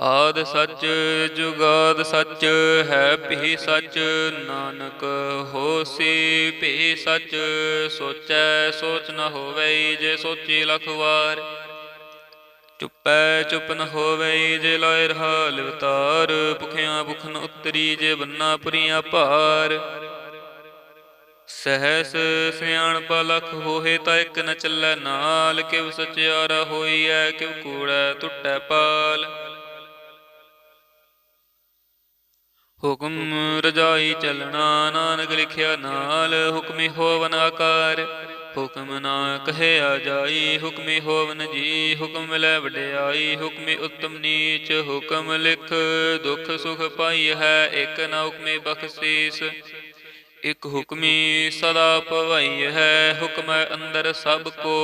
ਆਦ ਸੱਚ, ਜੁਗਾਦ ਸੱਚ, ਹੈ ਭੀ ਸੱਚ, ਨਾਨਕ ਹੋਸੀ ਭੀ ਸੱਚ, ਸੋਚੈ ਸੋਚ ਨ ਹੋਵੇ ਜੇ ਸੋਚੀ ਲਖ ਵਾਰ। ਚੁੱਪੈ ਚੁੱਪ ਨ ਹੋਵੇ ਜੇ ਲਾਇ ਰਹਾ ਲਿਵਤਾਰ ਭੁਖਿਆ ਭੁਖ ਨ ਉਤਰੀ ਜੇ ਬੰਨਾ ਪੁਰੀਆਂ ਭਾਰ। ਸਹਸ ਸਿਆਣਪ ਲਖ ਹੋਏ ਤਾਂ ਇੱਕ ਨ ਚੱਲੈ ਨਾਲ, ਕਿਵ ਸਚਿਆਰਾ ਹੋਈਐ, ਕਿਵ ਕੂੜੈ ਟੁੱਟੈ ਪਾਲ। ਹੁਕਮ ਰਜਾਈ ਚਲਣਾ, ਨਾਨਕ ਲਿਖਿਆ ਨਾਲ, ਹੁਕਮੀ ਹੋਵਨ ਆਕਾਰ। ਹੁਕਮ ਨਾ ਕਹਿਆ ਜਾਈ, ਹੁਕਮੀ ਹੋਵਨ ਜੀ, ਹੁਕਮ ਲੈ ਵਡਿਆਈ, ਹੁਕਮੀ ਉਤਮ ਨੀਚ, ਹੁਕਮ ਲਿਖ, ਦੁਖ ਸੁਖ ਪਾਈ ਹੈ, ਇਕ ਨਾ ਹੁਕਮੀ ਬਖਸ਼ੀਸ। ਇਕ ਹੁਕਮੀ ਸਦਾ ਭਵਾਈ ਹੈ, ਹੁਕਮ ਅੰਦਰ ਸਭ ਕੋ।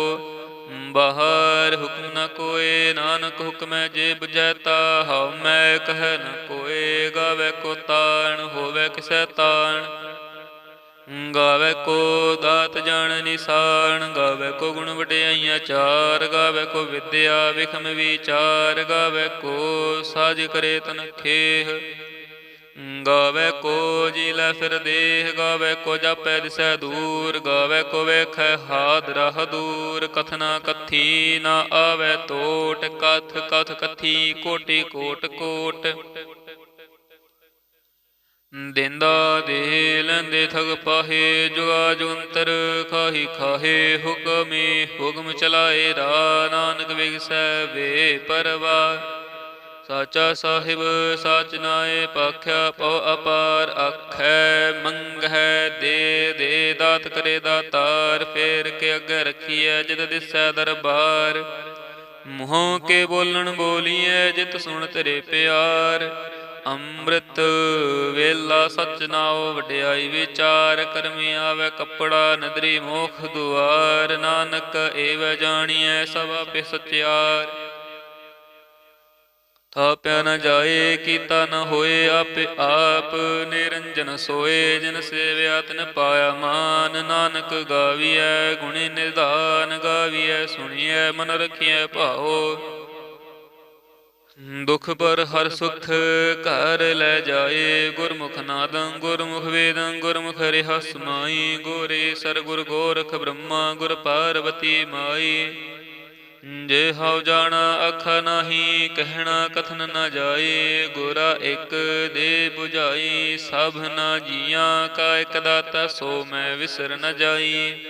ਬਾਹਰ ਹੁਕਮ ਨ ਕੋਏ, ਨਾਨਕ ਹੁਕਮੈ ਜੇ ਬੁਝੈ ਤਾ ਹਉ ਮੈਂ ਕਹਿ ਨ ਕੋਏ, ਗਾਵੇ ਕੋ ਤਾਣ, ਹੋਵੇ ਕਿਸੈ ਤਾਣ। ਗਾਵੇ ਕੋ ਦਾਤ ਜਾਣ ਨਿਸਾਨ ਗਾਵੇ ਕੋ ਗੁਣ ਵਡਿਆਈਆਂ ਚਾਰ, ਗਾਵੇ ਕੋ ਵਿਦਿਆ ਵਿਖਮ ਵਿਚਾਰ, ਗਾਵੇ ਕੋ ਸਾਜ ਕਰੇ ਤਨ ਖੇਹ। ਗਾਵੇ ਕੋ ਜੀ ਲੈ ਫਿਰ ਦੇਹ ਗਾਵੇ ਕੋ ਜਾਪੈ ਦਿਸੈ ਦੂਰ, ਗਾਵੇ ਕੋ ਵੇਖੈ ਹਾਦ ਰਹ ਦੂਰ। ਕਥਨਾ ਕਥੀ ਨਾ ਆਵੇ ਤੋਟ, ਕਥ ਕਥ ਕਥੀ ਕੋਟਿ ਕੋਟ ਕੋਟ। ਦਿੰਦਾ ਦੇ ਲੈਂਦੇ ਥਗ ਪਾਹੇ, ਜੁਗਾ ਜੁੰਤਰ ਖਾਹੀ ਖਾਹੇ, ਹੁਕਮੇ ਹੁਕਮ ਚਲਾਏ ਰਾ ਨਾਨਕ ਵਿਗਸੈ ਵੇ ਪਰਵਾ ਸਾਚਾ ਸਾਹਿਬ, ਸਾਚ ਨਾਏ ਪਾਖਿਆ ਪਉ ਅਪਾਰ, ਆਖੈ ਮੰਗਹਿ ਦੇ ਦੇ ਦਾਤ ਕਰੇ ਦਾਤਾਰ, ਫੇਰ ਕੇ ਅੱਗੇ ਰਖੀਐ ਜਿਤ ਦਿਸੈ ਦਰਬਾਰ। ਮੂੰਹੋਂ ਕੇ ਬੋਲਣ ਬੋਲੀਐ ਜਿਤ ਸੁਣ ਤੇਰੇ ਪਿਆਰ। ਅੰਮ੍ਰਿਤ ਵੇਲਾ ਸਚ ਨਾਉ ਵਡਿਆਈ ਵਿਚਾਰ, ਕਰਮੀ ਆਵੇ ਕੱਪੜਾ ਨਦਰੀ ਮੋਖ ਦੁਆਰ। ਨਾਨਕ ਏਵ ਜਾਣੀਐ ਸਭ ਆਪੇ ਸਚਿਆਰ। ਥਾਪਿਆ ਨ ਜਾਏ ਕੀਤਾ ਨ ਹੋਏ ਆਪੇ ਆਪ, ਨਿਰੰਜਨ ਸੋਏ ਜਿਨ ਸੇਵਿਆ ਤਿਨ ਪਾਇਆ ਮਾਨ। ਨਾਨਕ ਗਾਵੀਐ ਗੁਣੀ ਨਿਧਾਨ ਗਾਵੀਐ ਸੁਣੀਐ ਮਨ ਰਖੀਐ ਭਾਓ ਦੁਖ ਪਰ ਹਰ ਸੁਖ ਘਰ ਲੈ ਜਾਏ, ਗੁਰਮੁਖ ਨਾਦੰ ਗੁਰਮੁਖ ਵੇਦੰ, ਗੁਰਮੁਖ ਰਿਹ ਸਮਾਈ ਗੋਰੇ ਸਰਗੁਰ ਗੋਰਖ ਬ੍ਰਹਮਾ, ਗੁਰ ਪਾਰਵਤੀ ਮਾਈ। ਜੇ ਹਉ ਜਾਣਾ ਅਖ ਨਾਹੀ ਕਹਿਣਾ ਕਥਨ ਨਾ ਜਾਏ, ਗੋਰਾ ਇੱਕ ਦੇ 부ਝਾਈ ਸਭ ਨਾ ਜੀਆਂ ਕਾ ਇਕ ਦਾਤਾ, ਸੋ ਮੈਂ ਵਿਸਰ ਨ ਜਾਈ।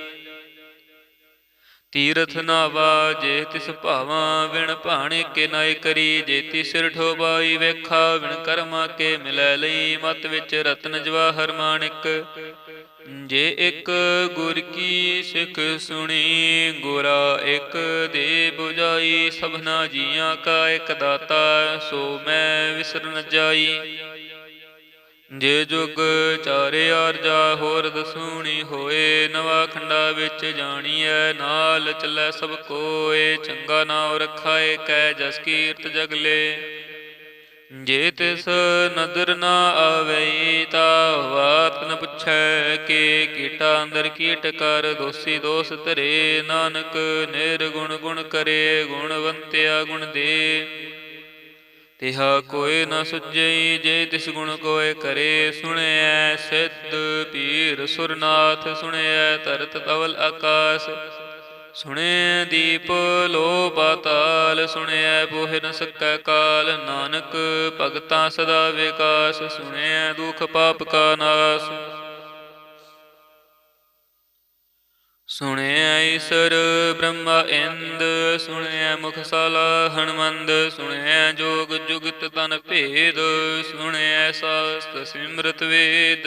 ਤੀਰਥ ਨਾਵਾ ਜੇ ਤਿਸ ਭਾਵਾਂ, ਵਿਣ ਭਾਣੇ ਕੇ ਨਾਇ ਕਰੀ ਜੇਤੀ ਸਿਰ ਠੋਬਾਈ ਵੇਖਾ, ਵਿਣ ਕਰਮਾ ਕੇ ਮਿਲੈ ਲਈ, ਮਤ ਵਿੱਚ ਰਤਨ ਜਵਾਹਰ ਮਾਣਿਕ। ਜੇ ਇੱਕ ਗੁਰ ਕੀ ਸਿੱਖ ਸੁਣੀ, ਗੁਰਾ ਇੱਕ ਦੇ 부ਝਾਈ ਸਭਨਾ ਜੀਆਂ ਕਾ ਇੱਕ ਦਾਤਾ, ਸੋ ਮੈਂ ਵਿਸਰ ਨ ਜਾਈ। ਜੇ ਜੁਗ ਚਾਰੇ ਆਰਜਾ ਹੋਰ ਦਸੂਣੀ ਹੋਏ, ਨਵਾ ਖੰਡਾ ਵਿੱਚ ਜਾਣੀਐ, ਨਾਲ ਚੱਲੈ ਸਭ ਕੋਏ, ਚੰਗਾ ਨਾਮ ਰਖਾਏ, ਕੈ ਜਸ ਕੀਰਤ ਜਗਲੇ। ਜੇ ਤਿਸ ਨਦਰ ਨਾ ਆਵੇ ਤਾ ਬਾਤ ਨ ਪੁੱਛੈ ਕਿ ਕੀਟਾ ਅੰਦਰ ਕੀਟ ਕਰ, ਦੋਸੀ ਦੋਸ ਧਰੇ ਨਾਨਕ, ਨਿਰਗੁਣ ਗੁਣ ਕਰੇ, ਗੁਣਵੰਤਿਆ ਗੁਣ ਦੇ। ਤਿਹਾ ਕੋਈ ਨ ਸੁਝਈ ਜੇ ਤਿਸ ਗੁਣ ਕੋਏ ਕਰੇ, ਸੁਣਿਐ ਸਿੱਧ ਪੀਰ ਸੁਰਨਾਥ, ਸੁਣਿਐ ਤਰਤ ਤਵਲ ਆਕਾਸ। ਸੁਣੇ ਦੀਪ ਲੋ ਪਾਤਾਲ ਸੁਣਿਐ ਬੋਹਿ ਨ ਸਕੈ ਕਾਲ। ਨਾਨਕ ਭਗਤਾਂ ਸਦਾ ਵਿਕਾਸ ਸੁਣਿਐ ਦੁਖ ਪਾਪ ਕਾ ਨਾਸ। ਸੁਣਿਐ ਈਸਰ ਬ੍ਰਹਮਾ ਇੰਦ ਸੁਣਿਐ ਮੁਖਸਾਲਾ ਹਨਮੰਦ ਸੁਣਿਐ ਜੋਗ ਜੁਗਤ ਤਨ ਭੇਦ ਸੁਣਿਐ ਸਾਸਤ ਸਿਮਰਤ ਵੇਦ।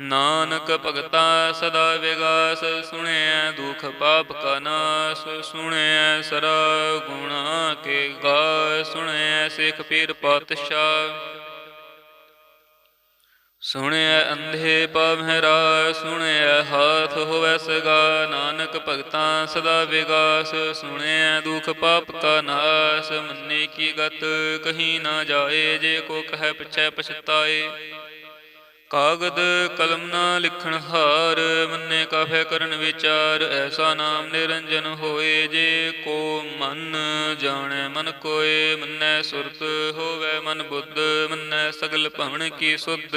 ਨਾਨਕ ਭਗਤਾ ਸਦਾ ਵਿਗਾਸ, ਸੁਣਿਐ ਦੁਖ ਪਾਪ ਕਾ ਨਾਸ, ਸੁਣਿਐ ਸਰਾ ਗੁਣਾ ਕੇ ਗਾ ਸੁਣਿਐ ਸਿੱਖ ਪੀਰ ਪਾਤਸ਼ਾਹ। ਸੁਣਿਐ ਅੰਧੇ ਪਾਵਹਿ ਰਾ ਸੁਣਿਐ ਹਾਥ ਹੋਵੈ ਸਗਾ, ਨਾਨਕ ਭਗਤਾਂ ਸਦਾ ਵਿਗਾਸ, ਸੁਣਿਐ ਦੁਖ ਪਾਪ ਕਾ ਨਾਸ, ਮੰਨੇ ਕੀ ਗਤ, ਕਹੀ ਨਾ ਜਾਏ, ਜੇ ਕੋ ਕਹਿ ਪਿਛੈ ਪਛਤਾਏ। ਕਾਗਦ ਕਲਮ ਨਾ ਲਿਖਣ ਹਾਰ, ਮੰਨੇ ਕਾਫੇ ਕਰਨ ਵਿਚਾਰ, ਐਸਾ ਨਾਮ ਨਿਰੰਜਨ ਹੋਏ ਜੇ ਕੋ ਮਨ ਜਾਣੈ ਮਨ ਕੋਏ, ਮੰਨੈ ਸੁਰਤ ਹੋਵੇ ਮਨ ਬੁੱਧ, ਮੰਨੈ ਸਗਲ ਭਵਨ ਕੀ ਸੁਧ।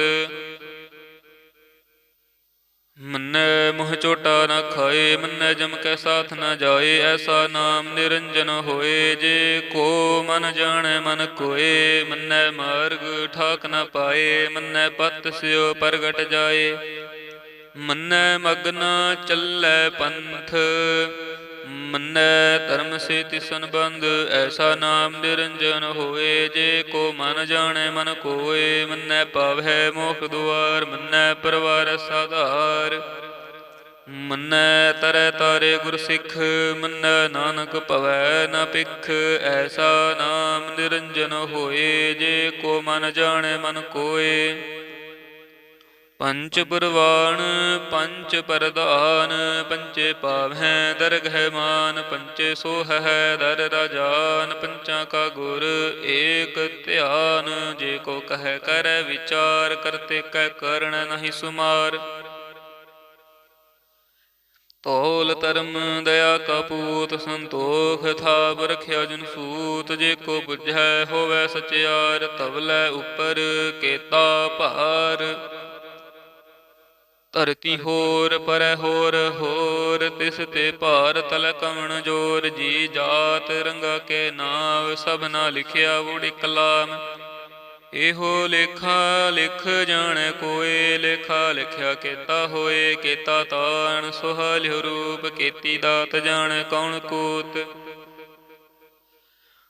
ਮੰਨੈ ਮੋਹ ਚੋਟਾ ਨਾ ਖਾਏ, ਮੰਨੈ ਜਮ ਕੈ ਸਾਥ ਨਾ ਜਾਏ, ਐਸਾ ਨਾਮ ਨਿਰੰਜਨ ਹੋਏ, ਜੇ ਕੋ ਮਨ ਜਾਣੈ ਮਨ ਕੋਏ, ਮੰਨੈ ਮਾਰਗ ਠਾਕ ਨਾ ਪਾਏ, ਮੰਨੈ ਪਤ ਸਿਓ ਪ੍ਰਗਟ ਜਾਏ। ਮੰਨੈ ਮਗਨ ਚੱਲੈ ਪੰਥ ਮੰਨੈ ਧਰਮ ਸੇ ਤਿਸਨ ਬੰਦ ਐਸਾ ਨਾਮ ਨਿਰੰਜਨ ਹੋਏ, ਜੇ ਕੋ ਮਨ ਜਾਣੇ ਮਨ ਕੋਏ, ਮੰਨੈ ਪਾਵੈ ਮੋਖ ਦੁਆਰ, ਮੰਨੈ ਪਰਵਾਰ ਸਾਧਾਰ ਮੰਨੈ ਤਰੈ ਤਾਰੇ ਗੁਰ ਸਿੱਖ, ਮੰਨੈ ਨਾਨਕ ਭਵੈ ਨ ਪਿਖ ਐਸਾ ਨਾਮ ਨਿਰੰਜਨ ਹੋਏ, ਜੇ ਕੋ ਮਨ ਜਾਣੇ ਮਨ ਕੋਏ। ਪੰਚ ਪੁਰਵਾਨ ਪੰਚ ਪਰਦਾਨ ਪੰਚੇ ਪਾਵਹਿ ਦਰਗਹਿ ਮਾਨ ਪੰਚੇ ਸੋਹੈ ਦਰ ਰਾਜਾਨ ਪੰਚਾਂ ਕਾ ਗੁਰ ਏਕ ਧਿਆਨ। ਜੇ ਕੋ ਕਹੈ ਕਰੈ ਵਿਚਾਰ ਕਰਤੇ ਕਹਿ ਕਰਣ ਨਹੀਂ ਸੁਮਾਰ। ਤੋਲ ਧਰਮ, ਦਇਆ ਕਪੂਤ ਸੰਤੋਖ ਥਾਪ ਰਖਿਆ ਜਨ ਸੂਤ। ਜੇ ਕੋ ਬੁਝੈ ਹੋਵੇ ਸਚਿਆਰ ਤਵਲੇ ਉਪਰ ਕੇਤਾ ਭਾਰ। ਧਰਤੀ ਹੋਰ ਪਰੈ ਹੋਰ ਹੋਰ ਤਿਸ ਤੇ ਭਾਰ ਤਲ ਕਵਣ ਜੋਰ ਜੀ ਜਾਤ ਰੰਗਾ ਕੇ ਨਾਮ ਸਭਨਾ ਲਿਖਿਆ ਵੁੜ ਕਲਾਮ। ਇਹੋ ਲੇਖਾ ਲਿਖ ਜਾਣੈ ਕੋਏ ਲੇਖਾ ਲਿਖਿਆ ਕੀਤਾ ਹੋਏ ਕੀਤਾ ਤਾਣ ਸੁਹਾਲਿਓ ਰੂਪ ਕੀਤੀ ਦਾਤ ਜਾਣੈ ਕੌਣ ਕੂਤ।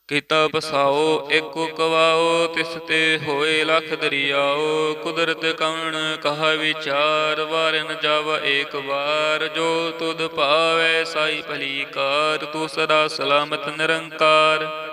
ਕੀਤਾ ਪਸਾਓ, ਇਕ ਕਵਾਓ ਤਿਸ ਤੇ ਹੋਏ ਲਖ ਦਰਿਆਓ। ਕੁਦਰਤ ਕਵਣ ਕਹਾ ਵਿਚਾਰ ਵਾਰ ਨ ਏਕ ਵਾਰ। ਜੋ ਤੁਧ ਭਾਵੈ, ਸਾਈ ਭਲੀ ਕਾਰ ਤੂੰ ਸਦਾ ਸਲਾਮਤ ਨਿਰੰਕਾਰ।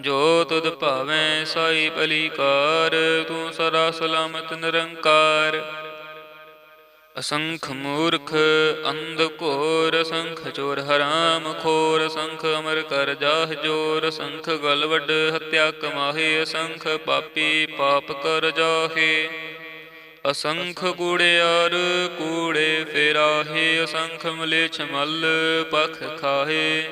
ਜੋ ਤੁਧ ਭਾਵੇਂ ਸਾਈ ਭਲੀਕਾਰ ਤੂੰ ਸਦਾ ਸਲਾਮਤ ਨਿਰੰਕਾਰ। ਅਸੰਖ ਮੂਰਖ, ਅੰਧ ਘੋਰ, ਅਸੰਖ ਚੋਰ ਹਰਾਮ ਖੋਰ, ਅਸੰਖ ਅਮਰ ਕਰ ਜਾਹ ਜੋਰ, ਅਸੰਖ ਗਲਵਡ ਹਤਿਆ ਕਮਾਹੇ, ਅਸੰਖ ਪਾਪੀ ਪਾਪ ਕਰ ਜਾਹੇ। ਅਸੰਖ ਕੂੜਿਆਰ ਕੂੜੇ ਫੇਰਾਹੇ, ਅਸੰਖ ਮਲੇਛ ਮਲ ਪਖ ਖਾਹੇ।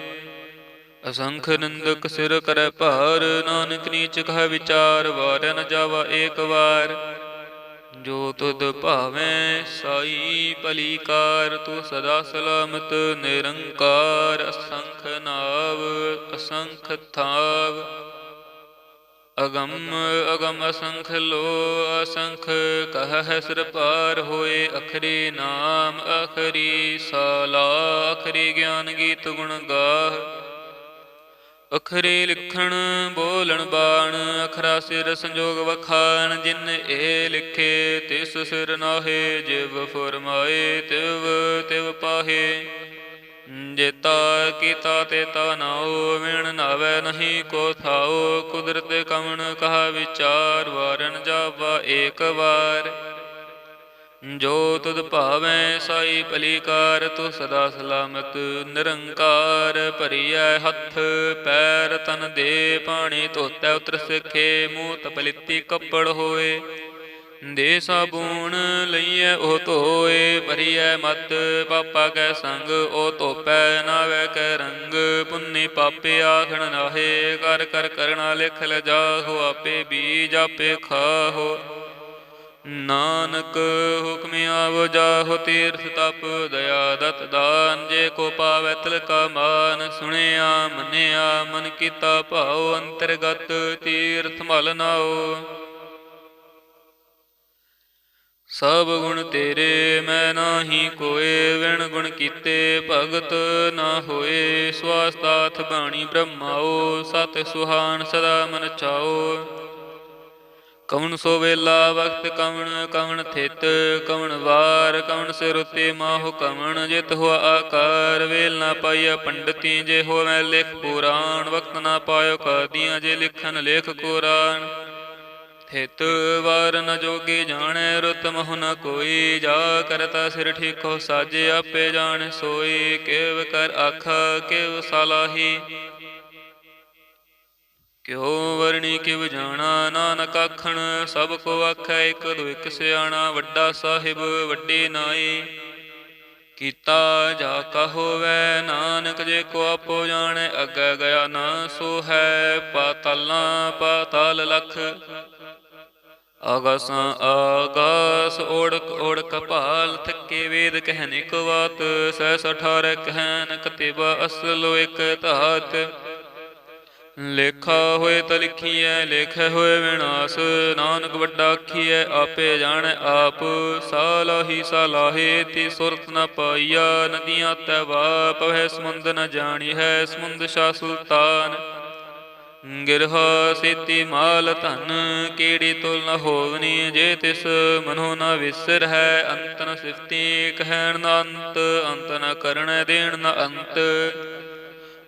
ਅਸੰਖ ਨਿੰਦਕ ਸਿਰ ਕਰੈ ਭਾਰ, ਨਾਨਕ ਨੀਚ ਕਹ ਵਿਚਾਰ ਵਾਰ ਨ ਜਾਵਾ ਏਕ ਵਾਰ। ਜੋ ਤੁਧ ਭਾਵੇਂ ਸਾਈ ਭਲੀ ਕਾਰ ਤੂੰ ਸਦਾ ਸਲਾਮਤ ਨਿਰੰਕਾਰ, ਅਸੰਖ ਨਾਵ, ਅਸੰਖ ਥਾਵ। ਅਗੰਮ ਅਗੰਮ ਅਸੰਖ ਲੋ, ਅਸੰਖ ਕਹ ਸਿਰ ਪਾਰ ਹੋਏ ਅਖਰੀ ਨਾਮ, ਅਖਰੀ ਸਾਲਾ, ਅਖਰੀ ਗਿਆਨ ਗੀਤ ਗੁਣ ਗਾਹ। ਅਖਰੇ ਲਿਖਣ ਬੋਲਣ ਬਾਣ, ਅਖਰਾ ਸਿਰ ਸੰਜੋਗ ਵਖਾਣ, ਜਿਨ ਇਹ ਲਿਖੇ ਤਿਸ ਸਿਰ ਨਾਹੇ, ਜਿਵ ਫਰਮਾਏ ਤਿਵ ਤਿਵ ਪਾਹੇ। ਜੇਤਾ ਕੀਤਾ ਤੇ ਤਾ ਨਾਉ ਵਿਣ ਨਾਵੇ ਨਹੀਂ ਕੋ ਥਾਉ ਕੁਦਰਤ ਕਵਣ ਕਹਾ ਵਿਚਾਰ, ਵਾਰਨ ਜਾਵਾ ਏਕ ਵਾਰ। ਜੋ ਤੁਧ ਭਾਵੈ ਸਾਈ ਭਲੀਕਾਰ ਤੂੰ ਸਦਾ ਸਲਾਮਤ, ਨਿਰੰਕਾਰ ਭਰੀਐ ਹੱਥ, ਪੈਰ ਤਨ ਦੇ ਪਾਣੀ ਧੋਤੈ ਉਤਰ ਸਿਖੇ, ਮੂੰਹ ਤਪਲਿਤੀ ਕੱਪੜ ਹੋਏ। ਦੇ ਸਾਬੂਨ ਲਈਐ ਉਹ ਧੋਏ, ਭਰੀਐ ਮਤ, ਪਾਪਾ ਕੈ ਸੰਗ, ਉਹ ਧੋਪੈ ਨਾਵੇ ਕੈ ਰੰਗ। ਪੁੰਨੀ ਪਾਪੇ ਆਖਣ ਨਾਹੇ, ਕਰ ਕਰ ਕਰਣਾ ਲਿਖ ਲ ਜਾਹੋ ਆਪੇ ਬੀਜ ਆਪੇ ਖਾਹੋ ਨਾਨਕ ਹੁਕਮ ਆਵੋ ਜਾਹੋ ਤੀਰਥ ਤਪ, ਦਇਆ ਦਤ ਦਾਨ, ਜੇ ਕੋ ਪਾਵੈ ਤਿਲ ਕਾ ਮਾਨ, ਸੁਣਿਆ ਮੰਨਿਆ ਮਨ ਕੀਤਾ ਭਾਉ, ਅੰਤਰਗਤ ਤੀਰਥ ਮਲ ਨਾਓ ਸਭ ਗੁਣ ਤੇਰੇ, ਮੈਂ ਨਾਹੀ ਕੋਏ, ਵਿਣ ਗੁਣ ਕੀਤੇ, ਭਗਤ ਨਾ ਹੋਏ ਸਵਾਸਤਾਥ ਬਾਣੀ ਬ੍ਰਹਮਾਓ ਸਤ ਸੁਹਾਨ ਸਦਾ ਮਨ ਚਾਓ ਕਵਣ ਸੋ ਵੇਲਾ ਵਕਤ ਕਵਣ ਕਵਣ ਥਿਤ, ਕਵਣ ਵਾਰ, ਕਵਣ ਸਿਰ ਉਤੇ ਮਾਹੁ, ਕਵਣ ਜਿਤ ਹੋਆ ਆਕਾਰ, ਵੇਲ ਨਾ ਪਾਈਆ ਪੰਡਤੀ ਜੇ ਹੋਵੇ ਲਿਖ ਪੁਰਾਣ ਵਕਤ ਨਾ ਪਾਇਓ ਕਾਦੀਆਂ ਜੇ ਲਿਖਨ ਲੇਖ ਕੁਰਾਨ। ਥਿਤ ਵਾਰ ਨ ਜੋਗੀ ਜਾਣੈ, ਰੁਤ ਮਹੁ ਨ ਕੋਈ, ਜਾ ਕਰਤਾ ਸਿਰ ਠੀਕੋ ਸਾਜੇ, ਆਪੇ ਜਾਣ ਸੋਈ, ਕਿਵ ਕਰ ਆਖਾ, ਕਿਵ ਸਲਾਹੀ। ਕਿਉ ਵਰਣੀ ਕਿਵ ਜਾਣਾ, ਨਾਨਕ ਆਖਣ, ਸਭ ਕੋ ਆਖੈ ਇਕ ਦੋ ਇਕ ਸਿਆਣਾ, ਵੱਡਾ ਸਾਹਿਬ ਵੱਡੀ ਨਾਈ ਕੀਤਾ ਜਾ ਕਾ ਹੋਵੈ, ਨਾਨਕ ਜੇ ਕੋ ਆਪੋ ਜਾਣੈ, ਅੱਗੇ ਗਿਆ ਨਾ ਸੋ ਹੈ, ਪਾਤਲਾਂ ਪਾਤਾਲ ਲਖ। ਆਗਾਸਾਂ ਆਗਾਸ, ਓੜਕ ਓੜਕ ਭਾਲ, ਥੱਕੇ ਵੇਦ ਕਹਿਨ ਇਕ ਬਾਤ ਸਹਿਸ ਅਠਾਰਹ ਕਹਿਨ ਕਤਿਬਾ ਅਸਲੋ ਇਕ ਧਾਤ। ਲੇਖਾ ਹੋਏ ਤ ਲਿਖੀਐ ਲੇਖੈ ਹੋਏ ਵਿਨਾਸ਼, ਨਾਨਕ ਵੱਡਾ ਆਖੀਐ, ਆਪੇ ਜਾਣੈ ਆਪ, ਸਾਲਾਹੀ ਸਾਲਾਹੇ ਤੀ ਸੁਰਤ ਨ ਪਾਈਆ, ਨਦੀਆਂ ਤੈ ਵਾ ਪਵੈ ਸਮੁੰਦ ਨ ਜਾਣੀ ਹੈ, ਸਮੁੰਦ ਸ਼ਾ ਸੁਲਤਾਨ। ਗਿਰਹਾ ਸੇਤੀ ਮਾਲ ਧਨ ਕੀੜੀ ਤੁਲ ਨ ਹੋਵਨੀ, ਜੇ ਤਿਸ ਮਨੋ ਨ ਵਿਸਰ ਹੈ, ਅੰਤ ਨ ਸਿਫਤੀ, ਕਹਿਣ ਨ ਅੰਤ ਅੰਤ ਨ ਕਰਣ ਦੇਣ ਨ ਅੰਤ।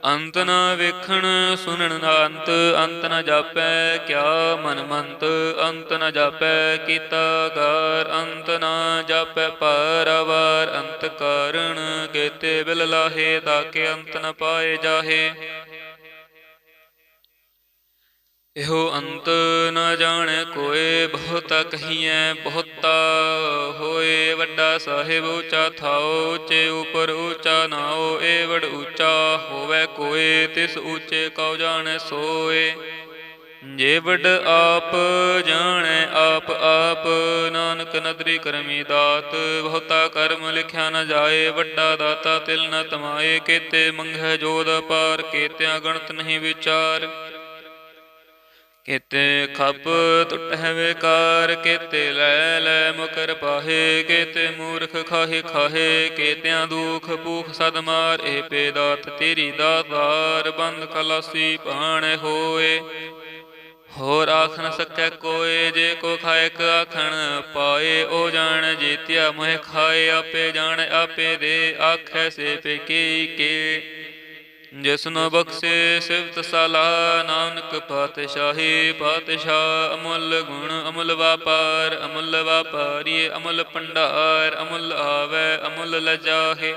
ਅੰਤ ਨ ਵੇਖਣ ਸੁਣਨ ਨ ਅੰਤ ਅੰਤ ਨ ਜਾਪੈ ਕਿਆ ਮਨ ਮੰਤ, ਅੰਤ ਨ ਜਾਪੈ ਕੀਤਾ ਗਾਰ, ਅੰਤ ਨ ਜਾਪੈ ਪਰਵਾਰ ਅੰਤ ਕਾਰਣ ਕੇਤੇ ਬਿਲ ਲਾਹੇ ਤਾਕੇ ਅੰਤ ਨ ਪਾਏ ਜਾਹੇ। ਇਹੋ ਅੰਤ ਨ ਜਾਣੈ ਕੋਏ, ਬਹੁਤਾ ਕਹੀਐ, ਬਹੁਤਾ ਹੋਏ, ਵੱਡਾ ਸਾਹਿਬ ਉੱਚਾ ਥਾਓ ਉੱਚੇ ਉਪਰ ਉੱਚਾ ਨਾਓ, ਏ ਵਡ ਉੱਚਾ ਹੋਵੇ ਕੋਏ, ਤਿਸ ਉੱਚੇ ਕਉ ਜਾਣੈ ਸੋਏ। ਜੇ ਵਡ ਆਪ ਜਾਣੈ, ਆਪ ਆਪ ਨਾਨਕ ਨਦਰੀ ਕਰਮੀ ਦਾਤ, ਬਹੁਤਾ ਕਰਮ ਲਿਖਿਆ ਨ ਜਾਏ, ਵੱਡਾ ਦਾਤਾ ਤਿਲ ਨ ਤਮਾਏ, ਕੇਤੇ ਮੰਗੈ ਜੋਦ ਪਾਰ ਕੇਤਿਆਂ ਗਣਤ ਨਹੀਂ ਵਿਚਾਰ। ਕੇਤੇ ਖੱਪ ਟੁੱਟਹਿ ਵਿਕਾਰ, ਕੇਤੇ ਲੈ ਲੈ ਮੁਕਰ ਪਾਹੇ, ਕੇਤੇ ਮੂਰਖ ਖਾਹੇ ਖਾਹੇ, ਕੇਤਿਆਂ ਦੁਖ ਭੂਖ ਸਦ ਮਾਰ ਪੇਦਾਤ ਤੇਰੀ ਦਾਤਾਰ ਬੰਦ ਕਲਾਸੀ ਪਾਣ ਹੋਏ। ਹੋਰ ਆਖ ਨ ਸਕੈ ਕੋਏ, ਜੇ ਕੋ ਖਾਇਕ ਆਖਣ ਪਾਏ, ਉਹ ਜਾਣ ਜੀਤਿਆ ਮੋਹ ਖਾਏ, ਆਪੇ ਜਾਣ ਆਪੇ ਦੇ, ਆਖੈ ਸੇ ਪੇ ਕੀ ਕੇ। ਜਿਸ ਨੂੰ ਬਖਸ਼ੇ ਸਿਫਤ ਸਲਾਹ ਨਾਨਕ ਪਾਤਸ਼ਾਹੀ ਪਾਤਸ਼ਾਹ, ਅਮੁੱਲ ਗੁਣ, ਅਮੁੱਲ ਵਾਪਾਰ, ਅਮੁੱਲ ਵਾਪਾਰੀ ਅਮੁੱਲ ਭੰਡਾਰ, ਅਮੁੱਲ ਆਵੇ, ਅਮੁੱਲ ਲਜਾਹੇ।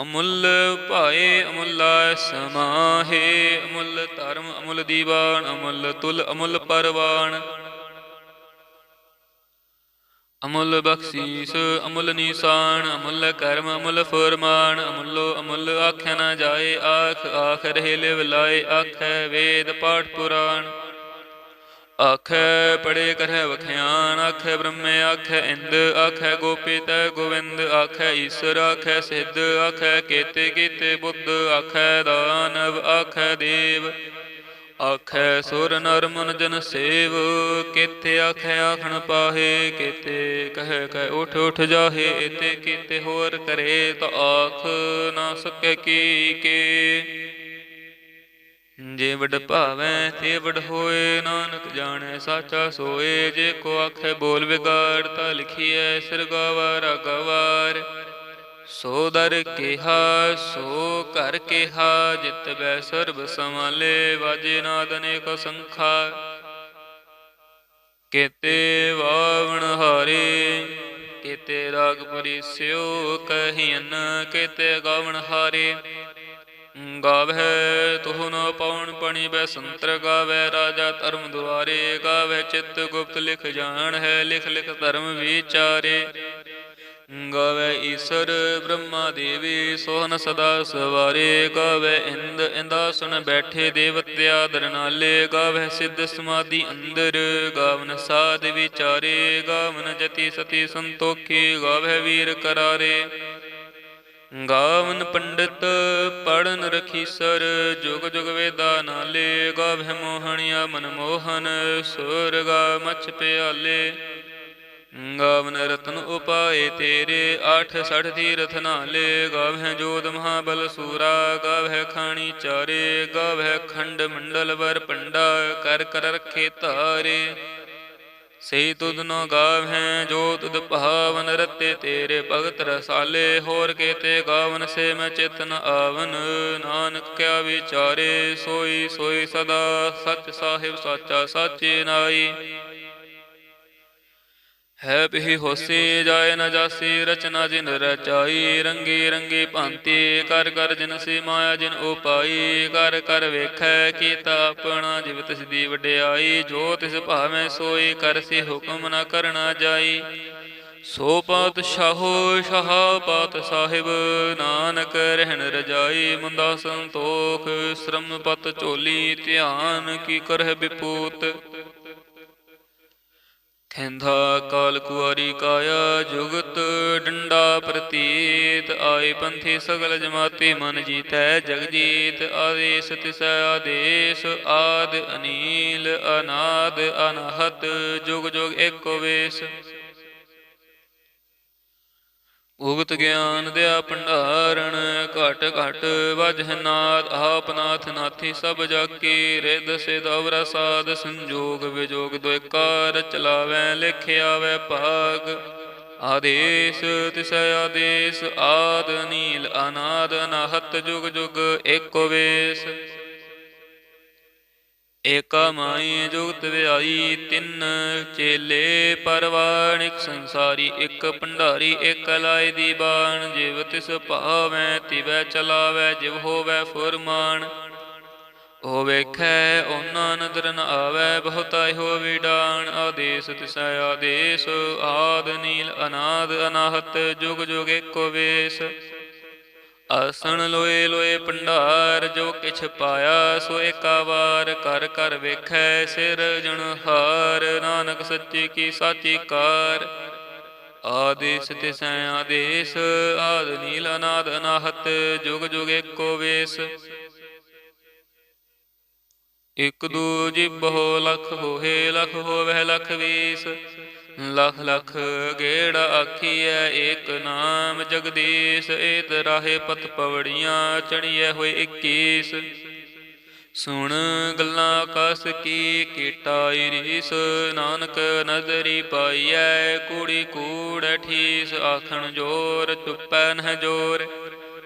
ਅਮੁੱਲ ਭਾਏ, ਅਮੁੱਲਾ ਸਮਾਹੇ, ਅਮੁੱਲ ਧਰਮ, ਅਮੁੱਲ ਦੀਵਾਨ, ਅਮੁੱਲ ਤੁਲ, ਅਮੁੱਲ ਪਰਵਾਨ। ਅਮੁੱਲ ਬਖਸ਼ੀਸ, ਅਮੁੱਲ ਨੀਸਾਨ, ਅਮੁੱਲ ਕਰਮ, ਅਮੁੱਲ ਫਰਮਾਨ, ਅਮੁੱਲੋ ਅਮੁੱਲ ਆਖਿਆ ਨਾ ਜਾਏ, ਆਖ ਆਖ ਰਹੇ ਲਿਵ ਲਾਏ, ਆਖੈ ਵੇਦ ਪਾਠ ਪੁਰਾਣ। ਆਖੈ ਪੜੇ ਕਰੈ ਵਖਿਆਨ, ਆਖੈ ਬ੍ਰਹਮੇ, ਆਖੈ ਇੰਦ, ਆਖੈ ਗੋਪੀ ਗੋਵਿੰਦ, ਆਖੈ ਈਸ਼ਰ, ਆਖੈ ਸਿੱਧ, ਆਖੈ ਕੇਤੇ ਕੀਤੇ ਬੁੱਧ, ਆਖੈ ਦਾਨਵ, ਆਖੈ ਦੇਵ। ਆਖੈ ਸੁਰ ਨਰ ਮਨ ਜਨ ਸੇਵ ਕੇਤੇ ਆਖੈ ਆਖਣ ਪਾਹੇ ਕੇਤੇ ਕਹਿ ਕਹਿ ਉਠ ਉਠ ਜਾਹੇ ਇਤੇ ਕੀਤੇ ਹੋਰ ਕਰੇ ਤਾ ਆਖ ਨਾ ਸਕੈ ਕੀ ਕੇ। ਜੇ ਵਡ ਭਾਵੈ, ਤੇ ਵਡ ਹੋਏ, ਨਾਨਕ ਜਾਣੈ, ਸਾਚਾ ਸੋਏ, ਜੇ ਕੋ ਆਖੈ ਬੋਲ ਵਿਗਾੜ, ਤਾ ਲਿਖੀਐ, ਸਿਰ ਗਵਾਰ ਸੋ ਦਰ ਕਿਹਾ, ਸੋ ਘਰ ਕਿਹਾ, ਜਿਤ ਬੈ ਸਰਬ ਸਮਾਲੇ ਵਾਜੇ ਨਾਦ ਅਨੇਕ ਸੰਖਾ ਕੇਤੇ ਵਾਵਣ ਹਾਰੇ, ਕੇਤੇ ਰਾਗ ਪਰਿਸਿਓ ਕਹੀਨ ਕੇਤੇ ਗਾਵਣ ਹਾਰੇ। ਗਾਵਹਿ ਤੁਹ ਨ ਪਉਣ ਪਣੀ ਬੈ ਸੰਤਰ ਗਾਵੈ ਰਾਜਾ ਧਰਮ ਦੁਆਰੇ ਗਾਵੈ ਚਿਤ ਗੁਪਤ ਲਿਖ ਜਾਣ ਹੈ ਲਿਖ ਲਿਖ ਧਰਮ ਵਿਚਾਰੇ। ਗਾਵੇ ਈਸਰ ਬ੍ਰਹਮਾ ਦੇਵੀ, ਸੋਹਨ ਸਦਾ ਸਵਾਰੇ। ਗਾਵੇ ਇੰਦ ਇੰਦਾਸਨ ਬੈਠੇ ਦੇਵਤਿਆ ਦਰਨਾਲੇ ਗਾਵੇ ਸਿੱਧ ਸਮਾਧੀ ਅੰਦਰ, ਗਾਵਨ ਸਾਧ ਵਿਚਾਰੇ। ਗਾਵਨ ਜਤੀ ਸਤੀ ਸੰਤੋਖੀ, ਗਾਵੇ ਵੀਰ ਕਰਾਰੇ। ਗਾਵਨ ਪੰਡਿਤ ਪੜਨ ਰਖੀਸਰ, ਜੁਗ ਜੁਗ ਵੇਦਾ ਨਾਲੇ। ਗਾਵੇ ਮੋਹਣਿਆ ਮਨ ਮੋਹਨ ਸੁਰਗਾ ਮਛ ਪਿਆਲੇ। ਗਾਵਨ ਰਤਨ ਉਪਾਏ ਤੇਰੇ ਆਠ ਸਠ ਤੀਰਥ ਨਾਲੇ ਗਾਵਹਿ ਜੋਧ ਮਹਾਬਲ ਸੂਰਾ, ਗਾਵਹਿ ਖਾਣੀ ਚਾਰੇ, ਗਾਵਹਿ ਖੰਡ ਮੰਡਲ ਵਰ ਪੰਡਾ, ਕਰ ਕਰ ਰਖੇ ਧਾਰੇ। ਸਹੀ ਤੁਧ ਨੋ ਗਾਵਹਿ, ਜੋ ਤੁਧ ਭਾਵਨ ਰਤੇ ਤੇਰੇ, ਭਗਤ ਰਸਾਲੇ, ਹੋਰ ਕੇਤੇ ਗਾਵਨ ਸੇ ਮੈਂ ਚਿਤਨ ਆਵਨ। ਨਾਨਕ ਕਿਆ ਵਿਚਾਰੇ, ਸੋਈ ਸੋਈ ਸਦਾ, ਸਚ ਸਾਹਿਬ ਸਾਚਾ ਸਾਚੇ ਨਾਈ। ਹੈ ਬਿਹੀ ਹੋਸੀ ਜਾਏ ਨ ਜਾਸੀ, ਰਚਨਾ ਜਿਨ ਰਚਾਈ, ਰੰਗੀ ਰੰਗੀ ਭਾਂਤੀ, ਕਰ ਕਰ ਜਿਨ ਸੀ ਮਾਇਆ ਜਿਨ ਉਪਾਈ, ਕਰ ਕਰ ਵੇਖੈ ਕੀਤਾ ਆਪਣਾ, ਜਿਵ ਤਿਸ ਦੀ ਵਡਿਆਈ, ਜੋ ਤਿਸ ਭਾਵੇਂ ਸੋਈ, ਕਰ ਸੀ ਹੁਕਮ ਨ ਕਰਨਾ ਜਾਈ। ਸੋ ਪਾਤਸ਼ਾਹੋ ਸ਼ਾਹ ਪਾਤ ਸਾਹਿਬ, ਨਾਨਕ ਰਹਿਣ ਰਜਾਈ ਮੁੰਦਾ ਸੰਤੋਖ, ਸ਼ਰਮ ਪਤ ਝੋਲੀ, ਧਿਆਨ ਕੀ ਕਰਹਿ ਬਿਪੂਤ। ਖੈਂਧਾ ਕਾਲ ਕੁਆਰੀ ਕਾਇਆ ਜੁਗਤ ਡੰਡਾ ਪ੍ਰਤੀਤ, ਆਏ ਪੰਥੀ ਸਗਲ ਜਮਾਤੀ ਮਨ ਜੀਤੈ ਜਗਜੀਤ ਆਦੇਸ ਤਿਸੈ ਆਦੇਸ, ਆਦ ਅਨੀਲ, ਅਨਾਦ, ਅਨਹਤ, ਜੁਗ ਜੁਗ ਏਕੋ ਵੇਸ। ਉਗਤ ਗਿਆਨ ਦਿਆ ਭੰਡਾਰਣ, ਘਟ ਘਟ ਵਜਹ ਨਾਦ ਆਪਨਾਥ ਨਾਥੀ ਸਭ ਜਾਕੀ ਰਿਦ ਸਿਧ ਅਵਰਾ ਸਾਧ ਸੰਜੋਗ ਵਿਜੋਗ ਦੁਇਕਾਰ ਚਲਾਵੈ ਲਿਖਿਆ ਵੈ ਭਾਗ। ਆਦੇਸ ਤਿਸੈ ਆਦੇਸ, ਆਦ ਨੀਲ, ਅਨਾਦ ਅਨਾਹਤ ਜੁਗ ਜੁਗ, ਏਕੋ ਵੇਸ। ਏਕਾ ਮਾਈ ਜੁਗਤ ਵਿਆਈ ਤਿੰਨ ਚੇਲੇ ਪਰਵਾਣਿਕ ਸੰਸਾਰੀ, ਇੱਕ ਭੰਡਾਰੀ, ਇੱਕ ਲਾਇ ਦੀ ਬਾਣ। ਜਿਵ ਤਿਸ ਭਾਵੈ, ਤਿਵੈ ਚਲਾਵੈ, ਜਿਵ ਹੋਵੈ ਫੁਰਮਾਨ। ਉਹ ਵੇਖੈ ਉਹਨਾਂ ਨਦਰ ਨ ਆਵੈ, ਬਹੁਤਾ ਹੋ ਵਿਡਾਣ। ਆਦੇਸ ਤਿਸੈ ਆਦੇਸ, ਆਦ ਨੀਲ ਅਨਾਦ ਅਨਾਹਤ, ਜੁਗ ਜੁਗ ਏਕੋ ਵੇਸ। ਆਸਣ ਲੋਏ ਲੋਏ ਭੰਡਾਰ, ਜੋ ਕਿਛ ਪਾਇਆ ਸੋ ਏਕਾ ਕਰ ਕਰ ਵੇਖੈ ਸਿਰ ਜਣਹਾਰ ਨਾਨਕ ਸੱਚੀ ਕੀ ਸਾਚੀ ਕਾਰ। ਆਦੇਸ ਤਿਸੈ ਆਦੇਸ, ਆਦ ਨੀਲ ਅਨਾਦ ਅਨਾਹਤ, ਜੁਗ ਜੁਗ ਏਕੋ ਵੇਸ। ਇਕ ਦੂ ਜਿਬਹੁ ਲਖ ਹੋਏ, ਲਖ ਹੋਵੈ ਲਖ ਵੀਸ। ਲਖ ਲਖ ਗੇੜਾ ਆਖੀਐ, ਏਕ ਨਾਮ ਜਗਦੀਸ਼, ਏਤ ਰਾਹੇ ਪਤ ਪਵੜੀਆਂ, ਚੜੀਐ ਹੋਏ 21 ਸੁਣ ਗੱਲਾਂ ਕਸ ਕੀ ਕੀਟਾਈ ਰੀਸ ਨਾਨਕ ਨਜ਼ਰੀ ਪਾਈਐ, ਕੂੜੀ ਕੂੜ ਠੀਸ ਆਖਣ ਜੋਰ ਚੁੱਪੈ ਨਹਿ ਜੋਰ।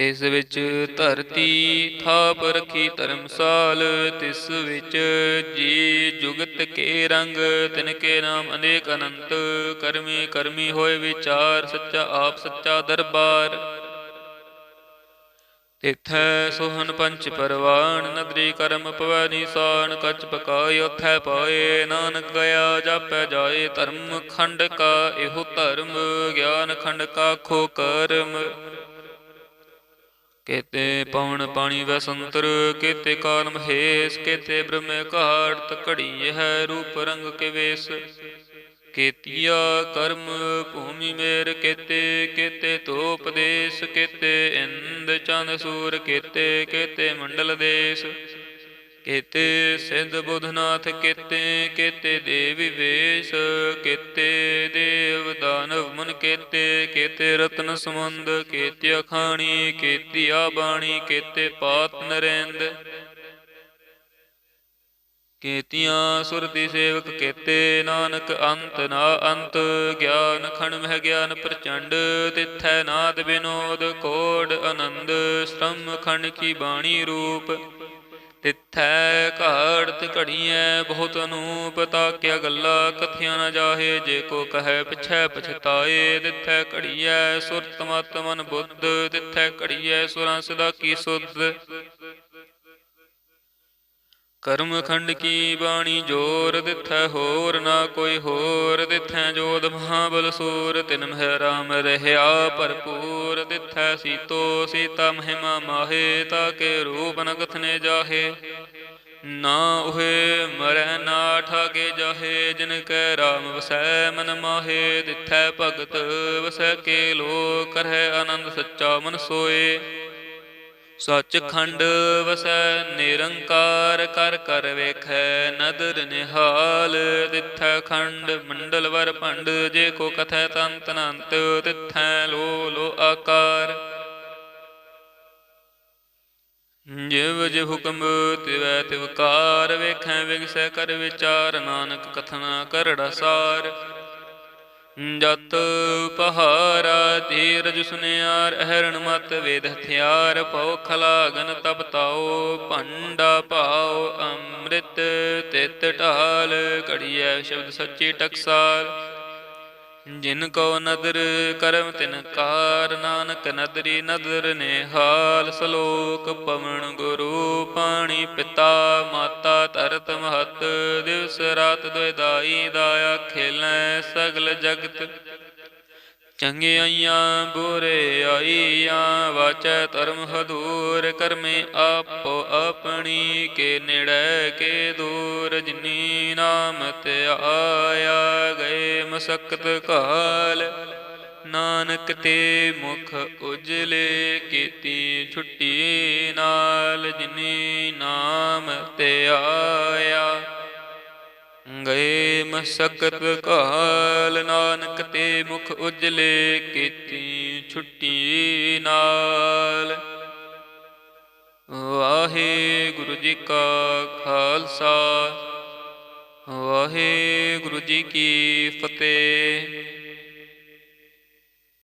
ਤਿਸ ਵਿੱਚ ਧਰਤੀ ਥਾਪ ਰਖੀ ਧਰਮਸਾਲ, ਤਿਸ ਵਿੱਚ ਜੀ ਜੁਗਤ ਕੇ ਰੰਗ, ਤਿਨ ਕੇ ਨਾਮ ਅਨੇਕ ਅਨੰਤ, ਕਰਮੀ ਕਰਮੀ ਹੋਏ ਵਿਚਾਰ, ਸੱਚਾ ਆਪ ਸੱਚਾ ਦਰਬਾਰ। ਤਿਥੈ ਸੋਹਨ ਪੰਚ ਪਰਵਾਨ ਨਦਰੀ ਕਰਮ ਪਵੈ ਨਿਸ਼ਾਨ, ਕਚ ਪਕਾਇ ਉਥੈ ਪਾਏ, ਨਾਨਕ ਗਿਆ ਜਾਪੈ ਜਾਏ, ਧਰਮ ਖੰਡ ਕਾ, ਇਹੋ ਧਰਮ, ਗਿਆਨ ਖੰਡ ਕਾ ਖੋ ਕਰਮ। ਕੇਤੇ ਪਵਨ ਪਾਣੀ ਵੈ ਸੰਤਰ ਕੇਤੇ ਕਾਲ ਮਹੇਸ਼ ਕੇਤੇ ਬ੍ਰਹਮੇ ਘਾਟ ਘੜੀ ਹੈ ਰੂਪ ਰੰਗ ਕੇ ਵੇਸ ਕੇਤੀਆ ਕਰਮ ਭੂਮੀ ਮੇਰ ਕੇਤੇ ਕੇਤੇ ਤੋਪ ਦੇਸ ਕੇਤੇ ਇੰਦ ਚੰਦ ਸੂਰ ਕੇਤੇ ਕੇਤੇ ਮੰਡਲ ਦੇਸ। ਕੇਤੇ ਸਿੱਧ ਬੁਧਨਾਥ, ਕੇਤੇ ਕੇਤੇ ਦੇਵੀ ਵੇਸ਼ ਕੇਤੇ ਦੇਵ ਦਾਨਵ ਮਨ, ਕੇਤੇ ਕੇਤੇ ਰਤਨ ਸਮੁੰਦ ਕੇਤੇ ਅਖਾਣੀ, ਕੇਤੀ ਆ ਬਾਣੀ ਕੇਤੇ ਪਾਤ ਨਰੇਂਦ। ਕੀਤੀਆਂ ਸੁਰਤੀ ਸੇਵਕ, ਕੀਤੇ ਨਾਨਕ ਅੰਤ, ਨਾ ਅੰਤ ਗਿਆਨ ਖਣ ਮਹਿ ਗਿਆਨ ਪ੍ਰਚੰਡ, ਤਿਥੈ ਨਾਦ ਬਿਨੋਦ, ਕੋਡ ਆਨੰਦ, ਸ਼੍ਰਮ ਖਣ ਕੀ ਬਾਣੀ ਰੂਪ। ਤਿਥੈ ਘਾੜਤ ਘੜੀਐ, ਬਹੁਤ ਅਨੂਪ ਤਾਕਿਆ ਗੱਲਾ ਕਥਿਆ ਨਾ ਜਾਹੇ, ਜੇ ਕੋ ਕਹੈ ਪਿਛੈ ਪਛਤਾਏ, ਤਿਥੈ ਘੜੀਐ ਸੁਰਤ ਮਤ ਮਨ ਬੁੱਧ, ਤਿਥੈ ਘੜੀਐ ਸੁਰਾਂ ਸਦਾ ਕੀ ਸੁਧ। ਕਰਮ ਖੰਡ ਕੀ ਬਾਣੀ ਜੋਰ ਦਿਥੈ, ਹੋਰ ਨਾ ਕੋਈ ਹੋਰ ਦਿਥੈ। ਜੋਧ ਮਹਾਬਲ ਸੂਰ, ਤਿਨ ਮਹਿ ਰਾਮ ਰਹਿਆ ਭਰਪੂਰ ਦਿਥੈ। ਸੀਤੋ ਸੀਤਾ ਮਹਿਮਾ ਮਾਹੇ, ਤਾ ਕੇ ਰੂਪ ਨ ਕਥਨੇ ਜਾਹੇ। ਨਾ ਉਹੇ ਮਰੈ ਨਾ ਠਾਗੇ ਜਾਹੇ, ਜਿਨ ਕੈ ਰਾਮ ਵਸੈ ਮਨ ਮਾਹੇ। ਦਿਥੈ ਭਗਤ ਵਸੈ ਕੇ ਲੋ ਕਰਹਿ ਆਨੰਦ ਸੱਚਾ ਮਨ ਸੋਏ। ਸੱਚ ਖੰਡ ਵਸੈ ਨਿਰੰਕਾਰ ਕਰ ਕਰ ਵੇਖੈ, ਨਦਰ ਨਿਹਾਲ ਤਿਥੈ ਖੰਡ, ਮੰਡਲ ਵਰ ਭੰਡ, ਜੇ ਕੋ ਕਥੈ ਤੰਤ ਅਨੰਤ, ਤਿਥੈ ਲੋ ਲੋ ਆਕਾਰ। ਜਿਵ ਜਿਵ ਹੁਕਮ ਤਿਵੈ ਤਿਵਕਾਰ ਵੇਖੈ ਵਿਗਸੈ ਕਰ ਵਿਚਾਰ, ਨਾਨਕ ਕਥਨਾ ਕਰੜਾ ਸਾਰ। ਜਤ ਪਹਾਰਾ ਤੀਰਜ ਸੁਨਿਆਰ, ਅਹਰਣ ਮਤ ਵੇਦ ਹਥਿਆਰ ਪਉ ਖਲਾਗਨ ਤਪ ਤਾਓ ਭੰਡਾ ਭਾਉ, ਅੰਮ੍ਰਿਤ ਤਿਤ ਢਾਲ, ਘੜੀਐ ਸ਼ਬਦ ਸੱਚੀ ਟਕਸਾਲ। ਜਿਨ ਕੋ ਨਦਰ ਕਰਮ ਤਿਨ ਕਾਰ, ਨਾਨਕ ਨਦਰੀ ਨਦਰ ਨਿਹਾਲ, ਸਲੋਕ ਪਵਨ ਗੁਰੂ ਪਾਣੀ ਪਿਤਾ, ਮਾਤਾ ਧਰਤ ਮਹਤ, ਦਿਵਸ ਰਾਤ ਦੁਇ ਦਾਈ, ਦਾਇਆ ਖੇਲੈ ਸਗਲ ਜਗਤ। ਚੰਗਿਆਈਆਂ, ਬੁਰੇ ਆਈਆਂ, ਵਾਚੈ ਧਰਮ ਹਦੂਰ, ਕਰਮੇ ਆਪੋ ਆਪਣੀ, ਕੇ ਨੇੜੇ, ਕੇ ਦੂਰ, ਜਿਨੀ ਨਾਮ ਤੇ ਆਇਆ ਗਏ ਮਸਕਤ ਕਾਲ। ਨਾਨਕ ਤੇ ਮੁਖ ਉਜਲੇ ਕੀਤੀ ਛੁੱਟੀ ਨਾਲ, ਜਿਨੀ ਨਾਮ ਤੇ ਆਇਆ ਗਏ ਮਸਕਤ ਕਾਲ ਨਾਨਕ ਤੇ ਮੁਖ ਉਜਲੇ ਕੀਤੀ ਛੁੱਟੀ ਨਾਲ। ਵਾਹਿਗੁਰੂ ਜੀ ਕਾ ਖਾਲਸਾ, ਵਾਹਿਗੁਰੂ ਜੀ ਕੀ ਫਤਿਹ।